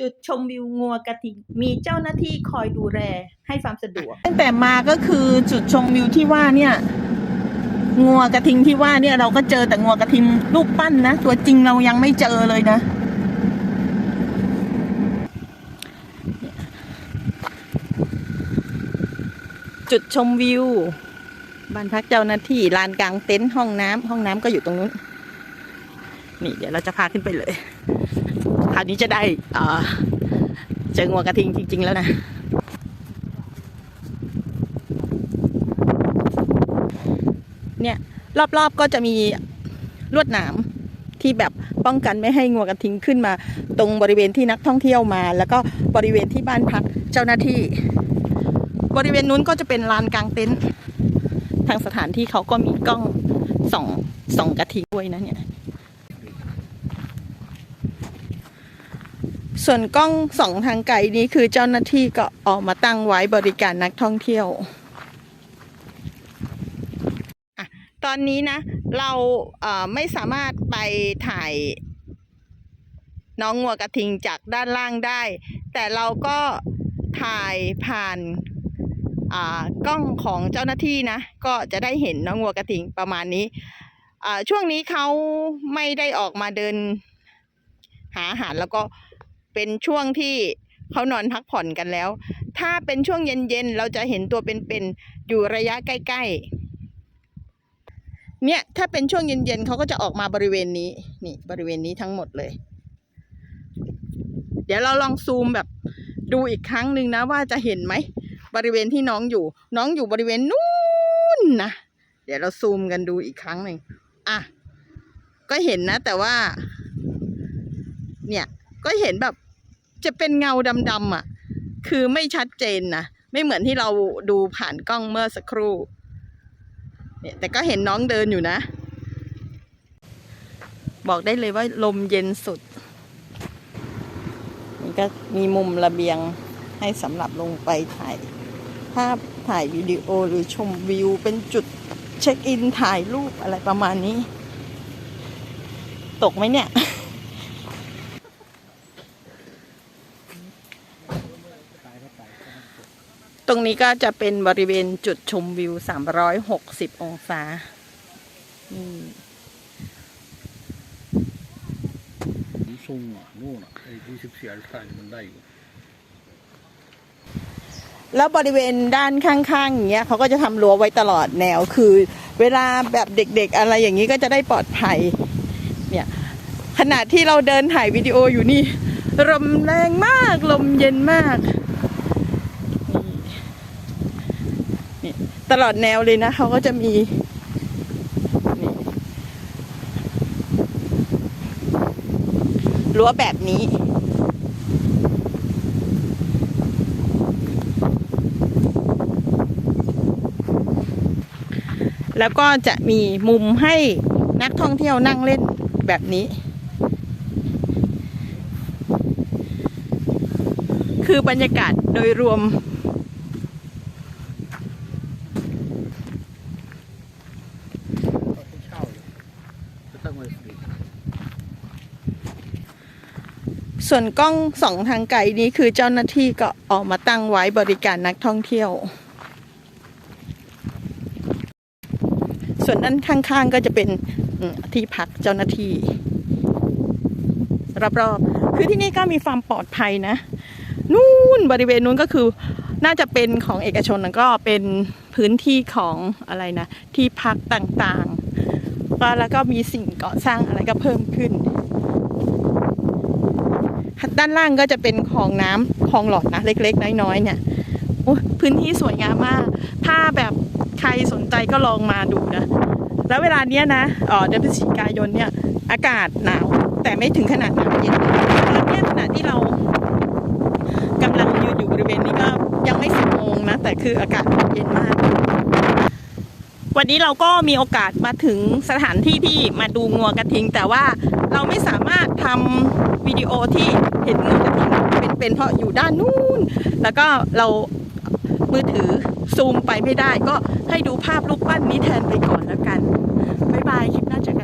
จุดชมวิวงัวกระทิงมีเจ้าหน้าที่คอยดูแลให้ความสะดวก ตั้งแต่มาก็คือจุดชมวิวที่ว่าเนี่ยงัวกระทิงที่ว่าเนี่ยเราก็เจอแต่งัวกระทิงรูปปั้นนะ ตัวจริงเรายังไม่เจอเลยนะ จุดชมวิวบ้านพักเจ้าหน้าที่ลานกลางเต็นท์ห้องน้ำห้องน้ำก็อยู่ตรงนู้น นี่เดี๋ยวเราจะพาขึ้นไปเลย คราวนี้จะได้เจองัวกระทิงจริง ๆ แล้วนะเนี่ยรอบๆก็จะมีลวดหนามที่แบบป้องกันไม่ให้งัวกระทิงขึ้นมา ตรงบริเวณที่นักท่องเที่ยวมา แล้วก็บริเวณที่บ้านพักเจ้าหน้าที่ บริเวณนู้นก็จะเป็นลานกลางเต็นท์ทางสถานที่เขาก็มีกล้องส่องส่องกระทิงด้วยนะเนี่ย ส่วนกล้องสองทางไกลนี้คือเจ้าหน้าที่ก็ออกมาตั้งไว้บริการนักท่องเที่ยวตอนนี้นะ เราเไม่สามารถไปถ่าย น้องงัวกระทิงจากด้านล่างได้ แต่เราก็ถ่ายผ่านกล้องของเจ้าหน้าที่นะ ก็จะได้เห็นน้องงัวกระทิงประมาณนี้ ช่วงนี้เขาไม่ได้ออกมาเดิน หาอาหารแล้วก็ เป็นช่วงที่เขานอนพักผ่อนกันแล้ว ถ้าเป็นช่วงเย็นๆ เราจะเห็นตัวเป็นๆ อยู่ระยะใกล้ๆ เนี่ยถ้าเป็นช่วงเย็นๆเขาก็จะออกมาบริเวณนี้ นี่บริเวณนี้ทั้งหมดเลย เดี๋ยวเราลองซูมแบบดูอีกครั้งหนึ่งนะว่าจะเห็นไหม บริเวณที่น้องอยู่ น้องอยู่บริเวณนู้นนะ เดี๋ยวเราซูมกันดูอีกครั้งหนึ่งอะก็เห็นนะแต่ว่า เนี่ยก็เห็นแบบ จะเป็นเงาดำๆอะ คือไม่ชัดเจนนะไม่เหมือนที่เราดูผ่านกล้องเมื่อสักครู่เนี่ยแต่ก็เห็นน้องเดินอยู่นะ บอกได้เลยว่าลมเย็นสุดนี่ก็มีมุมระเบียงให้สำหรับลงไปถ่ายภาพถ่ายวิดีโอหรือชมวิวเป็นจุดเช็คอินถ่ายรูปอะไรประมาณนี้ ตกไหมเนี่ย ต รงนี้ก็จะเป็นบริเวณจุดชมวิว 360 องศานี่ซุงอะนู่นอะไอ้ที่สิบสี่อันทานมันได้อยู่แล้วบริเวณด้านข้างๆอย่างเงี้ยเขาก็จะทำรั้วไว้ตลอดแนวคือ เวลาแบบเด็กๆ อะไรอย่างนี้ก็จะได้ปลอดภัย เนี่ยขณะที่เราเดินถ่ายวิดีโออยู่นี่ลมแรงมากลมเย็นมาก นี่ตลอดแนวเลยนะเขาก็จะมีนี่รั้วแบบนี้แล้วก็จะมีมุมให้นักท่องเที่ยวนั่งเล่นแบบนี้ คือบรรยากาศโดยรวม ให้เช่าเลยจะตั้งไว้ฟรี ส่วนกล้องสองทางไกลนี้คือเจ้าหน้าที่ก็ออกมาตั้งไว้บริการนักท่องเที่ยว ส่วนด้านข้างๆก็จะเป็นที่พักเจ้าหน้าที่รอบๆคือที่นี่ก็มีความปลอดภัยนะ นู่นบริเวณนู้นก็คือน่าจะเป็นของเอกชนแล้วก็เป็นพื้นที่ของอะไรนะ ที่พักต่างๆ แล้วก็มีสิ่งก่อสร้างอะไรก็เพิ่มขึ้น ด้านล่างก็จะเป็นคลองน้ำคลองหลอดนะเล็ก ๆ น้อยๆเนี่ยโอ้พื้นที่สวยงามมาก ถ้าแบบใครสนใจก็ลองมาดูนะ แล้วเวลาเนี้ยนะเอ่อเดือนพฤศจิกายนเนี่ย อากาศหนาว แต่ไม่ถึงขนาดหนาวเย็นแล้วเนี่ยขณะที่เรากำลังยืนอยู่บริเวณนี้ก็ยังไม่สิบโมงนะ แต่คืออากาศเย็นมาก วันนี้เราก็มีโอกาสมาถึงสถานที่ที่มาดูงัวกระทิง แต่ว่าเราไม่สามารถ ทำวิดีโอที่เห็นงูกระทิงเป็นเพราะอยู่ด้านนู้น แล้วก็เรามือถือซูมไปไม่ได้ ก็ให้ดูภาพรูปปั้นนี้แทนไปก่อนแล้วกัน บ๊ายบายคลิปหน้าเจอกัน